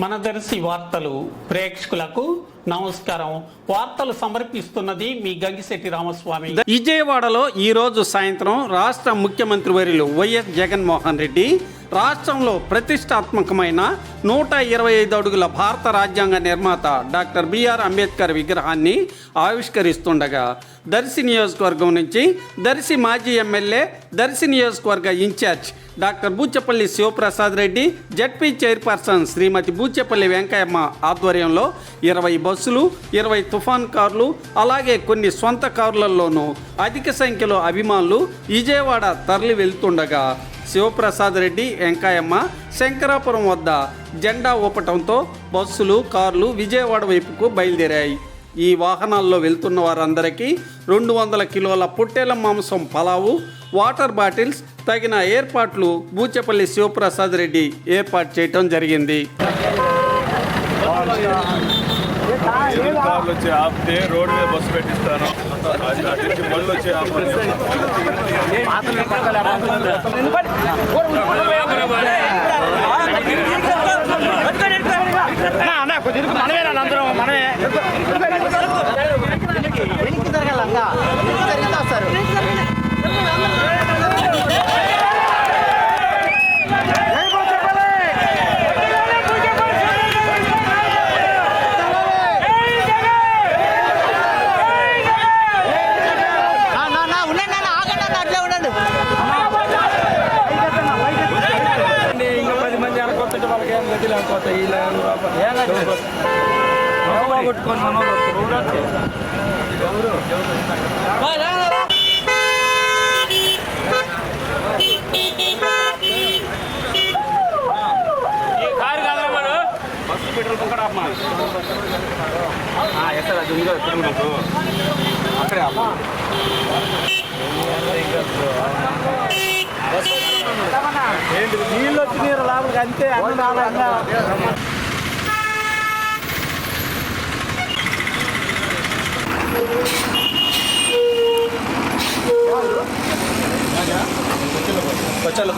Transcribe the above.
మనదర్శి వార్తలు ప్రేక్షకులకు నమస్కారం. వార్తలు సమర్పిస్తున్నది మీ గంగిశెట్టి రామస్వామి. విజయవాడలో ఈ రోజు సాయంత్రం రాష్ట్ర ముఖ్యమంత్రి వర్యులు వైఎస్ జగన్మోహన్ రెడ్డి రాష్ట్రంలో ప్రతిష్టాత్మకమైన నూట ఇరవై ఐదు అడుగుల భారత రాజ్యాంగ నిర్మాత డాక్టర్ బిఆర్ అంబేద్కర్ విగ్రహాన్ని ఆవిష్కరిస్తుండగా దర్శి నియోజకవర్గం నుంచి దర్శి మాజీ ఎమ్మెల్యే దర్శి నియోజకవర్గ in charge doctor Buchepalli Sivaprasad Reddy ZP chairperson Srimati Buchapalli Venkayamma ఆధ్వర్యంలో ఇరవై బస్సులు ఇరవై తుఫాన్ కార్లు అలాగే కొన్ని సొంత కార్లలోనూ అధిక సంఖ్యలో అభిమానులు విజయవాడ తరలి వెళ్తుండగా శివప్రసాద్ రెడ్డి వెంకాయమ్మ శంకరాపురం వద్ద జెండా ఊపటంతో బస్సులు కార్లు విజయవాడ వైపుకు బయలుదేరాయి. ఈ వాహనాల్లో వెళ్తున్న వారందరికీ రెండు వందల కిలోల పొట్టేల మాంసం పలావు వాటర్ బాటిల్స్ తగిన ఏర్పాట్లు బూచపల్లి శివప్రసాద్ రెడ్డి ఏర్పాటు చేయటం జరిగింది. ఎదురు కార్లు వచ్చి ఆపితే రోడ్డు మీద బస్సు పెట్టిస్తాను అది బళ్ళు వచ్చి ఆపాలి ఏం గతి లేకపోతే వీళ్ళు కొట్టుకొని మనం బస్సు పెట్రోల్ బంక్ ఆపమా. ఎస్ అది ఉందో ఎప్పుడు నాకు అక్కడే ఏంటి నీళ్ళు వచ్చి నీరు లోపలికి అంతే అన్న. రావాలన్నా వచ్చాలి